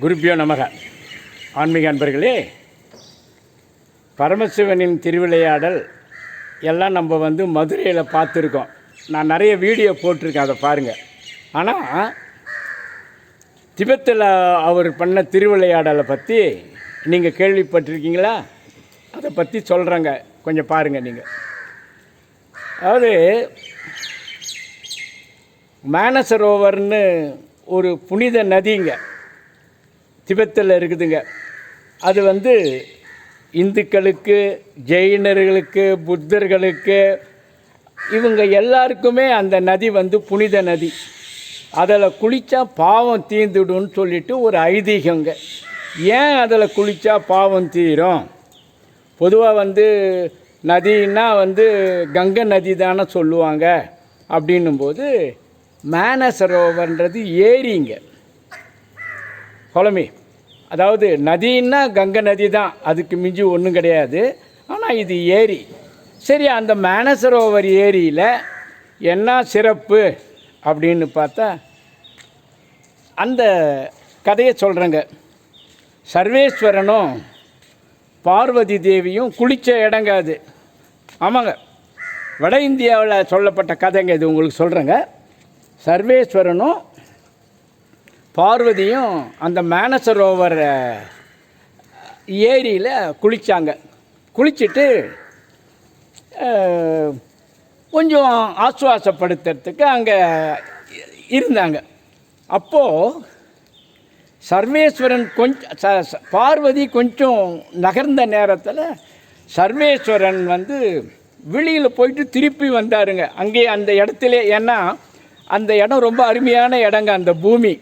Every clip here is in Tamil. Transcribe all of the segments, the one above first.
குருப்பியோ நமக. ஆன்மீக அன்பர்களே பரமசிவனின் திருவிளையாடல் எல்லாம் நம்ம வந்து மதுரையில் பார்த்துருக்கோம். நான் நிறைய வீடியோ போட்டிருக்கேன் அதை பாருங்கள் ஆனால் திபெத்தில் அவர் பண்ண திருவிளையாடலை பற்றி நீங்கள் கேள்விப்பட்டிருக்கீங்களா? அதை பற்றி சொல்கிறேங்க கொஞ்சம் பாருங்கள் நீங்கள் அதாவது மானசரோவர்னு ஒரு புனித நதிங்க. திபெத்தில் இருக்குதுங்க. அது வந்து இந்துக்களுக்கு ஜெயினர்களுக்கு புத்தர்களுக்கு இவங்க எல்லாருக்குமே அந்த நதி வந்து புனித நதி. அதில் குளித்தா பாவம் தீர்ந்துடும்னு சொல்லிட்டு ஒரு ஐதீகங்க. ஏன் அதில் குளித்தா பாவம் தீரும்? பொதுவாக வந்து நதின்னா வந்து கங்கை நதி தானே சொல்லுவாங்க. அப்படின்னும்போது மேனசரோவன்றது ஏரிங்க. குழம்பி அதாவது நதின்னா கங்கை நதி தான். அதுக்கு மிஞ்சி ஒன்றும் கிடையாது. ஆனால் இது ஏரி. சரி அந்த மேனசரோவர் ஏரியில் என்ன சிறப்பு அப்படின்னு பார்த்தா அந்த கதையை சொல்கிறேங்க சர்வேஸ்வரனும் பார்வதி தேவியும் குளித்த இடங்க அது. ஆமாங்க. வட இந்தியாவில் சொல்லப்பட்ட கதைங்க இது உங்களுக்கு சொல்கிறேங்க சர்வேஸ்வரனும் பார்வதியும் அந்த மானசரோவர் ஏரியில் குளித்தாங்க குளிச்சுட்டு கொஞ்சம் ஆசுவாசப்படுத்துறதுக்கு அங்கே இருந்தாங்க. அப்போது சர்வேஸ்வரன் கொஞ்சம் ச- பார்வதி கொஞ்சம் நகர்ந்த நேரத்தில் சர்வேஸ்வரன் வந்து வெளியில் போயிட்டு திருப்பி வந்தாருங்க. அங்கே அந்த இடத்துல ஏன்னா அந்த இடம் ரொம்ப அருமையான இடங்க அந்த பூமி.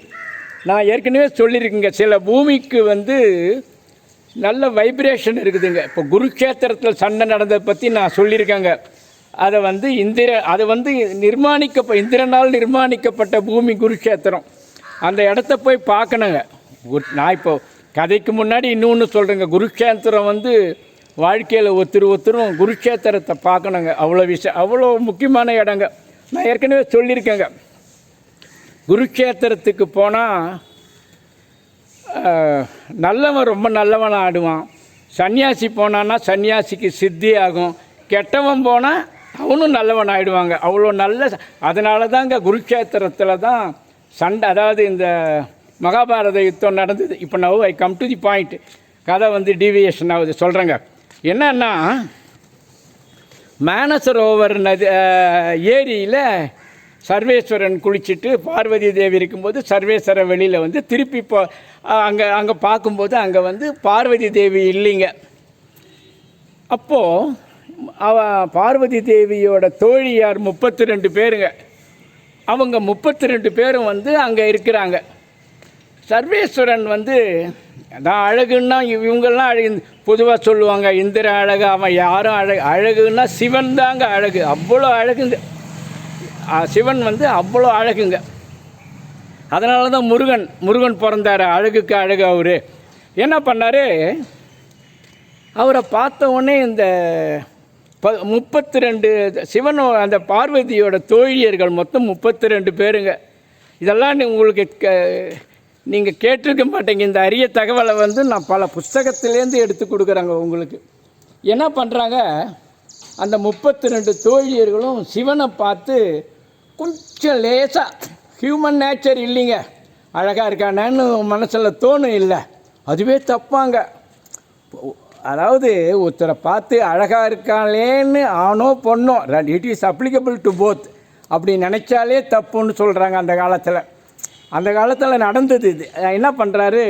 நான் ஏற்கனவே சொல்லியிருக்கேங்க சில பூமிக்கு வந்து நல்ல வைப்ரேஷன் இருக்குதுங்க. இப்போ குருக்ஷேத்திரத்தில் சண்டை நடந்ததை பற்றி நான் சொல்லியிருக்கேங்க. அதை வந்து இந்திர அதை வந்து நிர்மாணிக்கப்ப இந்திரனால் நிர்மாணிக்கப்பட்ட பூமி குருக்ஷேத்திரம் அந்த இடத்த போய் பார்க்கணுங்க. நான் இப்போ கதைக்கு முன்னாடி இன்னொன்று சொல்கிறேங்க குருக்ஷேத்திரம் வந்து வாழ்க்கையில் ஒருத்தர் ஒருத்தரும் குருக்ஷேத்திரத்தை பார்க்கணுங்க. அவ்வளோ விஷயம் அவ்வளோ முக்கியமான இடங்க. நான் ஏற்கனவே சொல்லியிருக்கேங்க. குருக்ஷேத்திரத்துக்கு போனால் நல்லவன் ரொம்ப நல்லவன் ஆடுவான். சன்னியாசி போனான்னா சன்னியாசிக்கு சித்தி ஆகும். கெட்டவன் போனால் அவனும் நல்லவன் ஆயிடுவாங்க. அவ்வளோ நல்ல அதனால தாங்க குருக்ஷேத்திரத்தில் தான் சண்டை. அதாவது இந்த மகாபாரத யுத்தம் நடந்தது. இப்போ now I come to the point கதை வந்து டீவியேஷன் ஆகுது. சொல்கிறேங்க என்னன்னா மேனசரோவர் நதி ஏரியில் சர்வேஸ்வரன் குளிச்சுட்டு பார்வதி தேவி இருக்கும்போது சர்வேஸ்வர வெளியில் வந்து திருப்பி போ அங்கே அங்கே பார்க்கும்போது அங்கே வந்து பார்வதி தேவி இல்லைங்க. அப்போது அவ பார்வதி தேவியோட தோழியார் முப்பத்தி ரெண்டு பேருங்க. அவங்க முப்பத்தி ரெண்டு பேரும் வந்து அங்கே இருக்கிறாங்க. சர்வேஸ்வரன் வந்து அதான் அழகுன்னா இவங்கெல்லாம் அழகு பொதுவாக சொல்லுவாங்க இந்திர அழகு அவன் யாரும் அழகு அழகுன்னா சிவன் தாங்க அழகு அவ்வளோ அழகுங்க. சிவன் வந்து அவ்வளோ அழகுங்க. அதனால தான் முருகன் முருகன் பிறந்தார். அழகுக்கு அழகு அவர். என்ன பண்ணார்? அவரை பார்த்த உடனே இந்த ப முப்பத்தி ரெண்டு சிவனோ அந்த பார்வதியோட தோழியர்கள் மொத்தம் முப்பத்தி ரெண்டு பேருங்க. இதெல்லாம் நீ- உங்களுக்கு நீங்கள் கேட்டிருக்க மாட்டேங்க. இந்த அரிய தகவலை வந்து நான் பல புஸ்தகத்திலேருந்து எடுத்து கொடுக்குறாங்க உங்களுக்கு. என்ன பண்ணுறாங்க அந்த முப்பத்தி ரெண்டு தோழியர்களும் சிவனை பார்த்து கொஞ்சம் லேசாக ஹியூமன் நேச்சர் இல்லைங்க. அழகாக இருக்கானேன்னு மனசில் தோணும் இல்லை. அதுவே தப்பாங்க. அதாவது ஒருத்தரை பார்த்து அழகாக இருக்காளேன்னு ஆணோ பொண்ணோ it is applicable to both அப்படி நினச்சாலே தப்புன்னு சொல்கிறாங்க அந்த காலத்தில். அந்த காலத்தில் நடந்தது இது. என்ன பண்ணுறாரு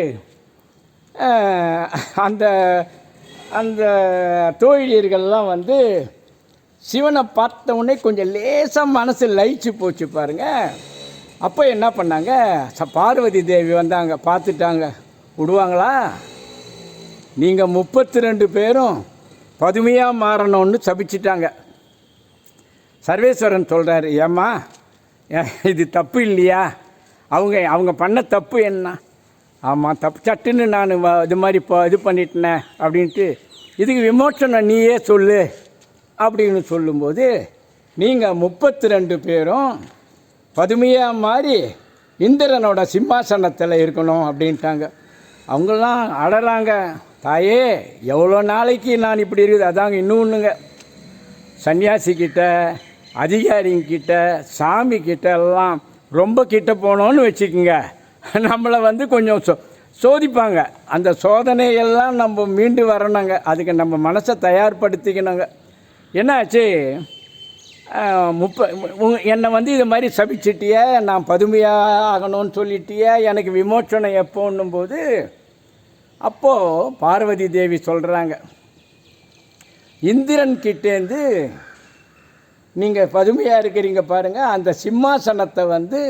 அந்த அந்த தோழியர்கள்லாம் வந்து சிவனை பார்த்த உடனே கொஞ்சம் லேசாக மனசு லயிச்சு போச்சு பாருங்க. அப்போ என்ன பண்ணாங்க? ச- பார்வதி தேவி வந்தாங்க பார்த்துட்டாங்க. விடுவாங்களா? நீங்கள் முப்பத்தி ரெண்டு பேரும் பதுமையாக மாறணும்னு சபிச்சிட்டாங்க. சர்வேஸ்வரன் சொல்கிறாரு ஏம்மா ஏ- இது தப்பு இல்லையா? அவங்க அவங்க பண்ண தப்பு என்ன? ஆமாம் தப்பு சட்டுன்னு நான் இது மாதிரி இப்போ இது பண்ணிட்டேனே அப்படின்ட்டு. இதுக்கு விமோசனம் நீயே சொல்லு. அப்படின்னு சொல்லும்போது நீங்கள் முப்பத்தி ரெண்டு பேரும் பதுமையாக மாறி இந்திரனோட சிம்மாசனத்தில் இருக்கணும் அப்படின்ட்டாங்க. அவங்களாம் அழறாங்க தாயே எவ்வளோ நாளைக்கு நான் இப்படி இருக்குது? அதாங்க இன்னொன்றுங்க சன்னியாசிக்கிட்ட அதிகாரிங்கிட்ட சாமி கிட்ட எல்லாம் ரொம்ப கிட்ட போனோன்னு வச்சுக்கோங்க. நம்மளை வந்து கொஞ்சம் சோ சோதிப்பாங்க. அந்த சோதனையெல்லாம் நம்ம மீண்டு வரணுங்க. அதுக்கு நம்ம மனசை தயார்படுத்திக்கணுங்க. என்னாச்சு? முப்ப என்னை வந்து இது மாதிரி சபிச்சிட்டிய நான் பதுமையாக ஆகணும்னு சொல்லிட்டிய எனக்கு விமோச்சனம் எப்போன்னும் போது அப்போது பார்வதி தேவி சொல்கிறாங்க இந்திரன் கிட்டேருந்து நீங்கள் பதுமையாக இருக்கிறீங்க பாருங்கள் அந்த சிம்மாசனத்தை வந்து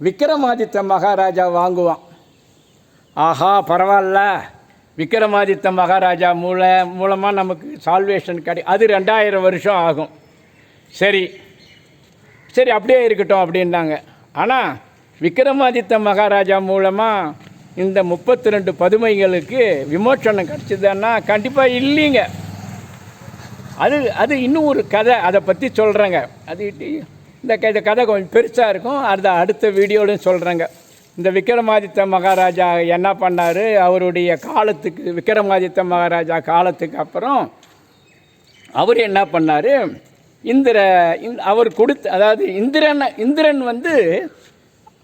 விக்ரமாதித்த மகாராஜா வாங்குவான். ஆஹா பரவாயில்ல. விக்ரமாதித்த மகாராஜா மூல மூலமாக நமக்கு சால்வேஷன் கிடை அது ரெண்டாயிரம் வருஷம் ஆகும். சரி. சரி அப்படியே இருக்கட்டும் அப்படின்னாங்க. ஆனால் விக்ரமாதித்த மகாராஜா மூலமாக இந்த முப்பத்தி ரெண்டு பதுமைகளுக்கு விமோச்சனம் கிடச்சிதுன்னா கண்டிப்பாக இல்லைங்க. அது அது இன்னும் ஒரு கதை அதை பற்றி சொல்கிறேங்க அது இந்த க- இந்த கதை கொஞ்சம் பெருசாக இருக்கும். அதை அடுத்த வீடியோலையும் சொல்கிறேங்க இந்த விக்ரமாதித்த மகாராஜா என்ன பண்ணார்? அவருடைய காலத்துக்கு விக்ரமாதித்த மகாராஜா காலத்துக்கு அப்புறம் அவர் என்ன பண்ணார்? இந்திர இந்த- அவர் கொடுத்த அதாவது இந்திரன் இந்திரன் வந்து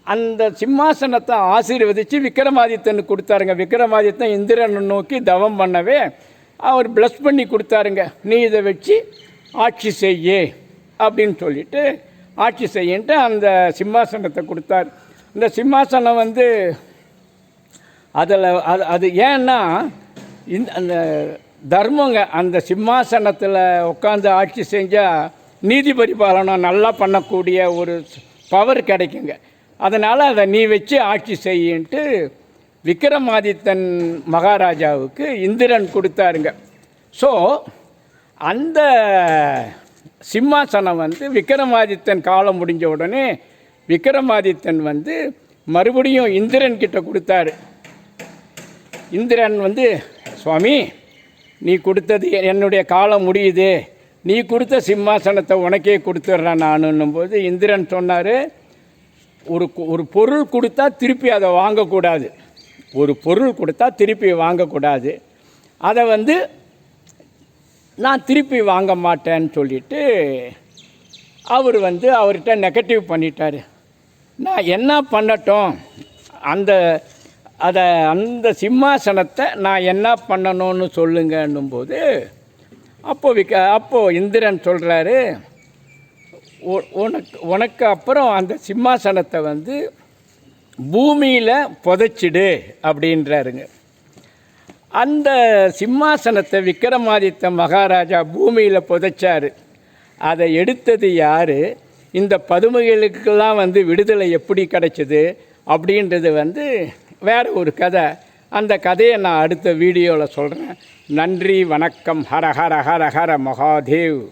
அந்த சிம்மாசனத்தை ஆசீர்வதித்து விக்ரமாதித்தனுக்கு கொடுத்தாருங்க. விக்ரமாதித்தன் இந்திரனை நோக்கி தவம் பண்ணவே அவர் ப்ளஸ் பண்ணி கொடுத்தாருங்க. நீ இதை வச்சு ஆட்சி செய்ய அப்படின்னு சொல்லிட்டு ஆட்சி செய்யன்ட்டு அந்த சிம்மாசனத்தை கொடுத்தார். இந்த சிம்மாசனம் வந்து அதில் அது அது ஏன்னா இந்த அந்த தர்மங்க அந்த சிம்மாசனத்தில் உட்காந்து ஆட்சி செஞ்சால் நீதி பரிபாலனம் நல்லா பண்ணக்கூடிய ஒரு பவர் கிடைக்குங்க. அதனால் அதை நீ வச்சு ஆட்சி செய்யின்ட்டு விக்ரமாதித்தன் மகாராஜாவுக்கு இந்திரன் கொடுத்தாருங்க. ஸோ அந்த சிம்மாசனம் வந்து விக்ரமாதித்தன் காலம் முடிஞ்ச உடனே விக்ரமாதித்தன் வந்து மறுபடியும் இந்திரன் கிட்ட கொடுத்தாரு. இந்திரன் வந்து சுவாமி நீ கொடுத்தது என்னுடைய காலம் முடியுது. நீ கொடுத்த சிம்மாசனத்தை உனக்கே கொடுத்துட்றேன் நானுன்னும் போது இந்திரன் சொன்னார் ஒரு ஒரு பொருள் கொடுத்தா திருப்பி அதை வாங்கக்கூடாது. ஒரு பொருள் கொடுத்தா திருப்பி வாங்கக்கூடாது. அதை வந்து நான் திருப்பி வாங்க மாட்டேன்னு சொல்லிட்டு அவர் வந்து அவர்கிட்ட நெகட்டிவ் பண்ணிட்டார். நான் என்ன பண்ணட்டும்? அந்த அதை அந்த சிம்மாசனத்தை நான் என்ன பண்ணணும்னு சொல்லுங்கன்னும் போது அப்போ விக அப்போது இந்திரன் சொல்கிறாரு உனக்கு உனக்கு அப்புறம் அந்த சிம்மாசனத்தை வந்து பூமியில் புதைச்சிடு அப்படின்றாருங்க. அந்த சிம்மாசனத்தை விக்ரமாதித்த மகாராஜா பூமியில் புதைச்சார். அதை எடுத்தது யார்? இந்த பதுமைகளுக்கெல்லாம் வந்து விடுதலை எப்படி கிடைச்சிது அப்படின்றது வந்து வேறு ஒரு கதை. அந்த கதையை நான் அடுத்த வீடியோவில் சொல்கிறேன் நன்றி வணக்கம். ஹர ஹர ஹர ஹர மகாதேவ்.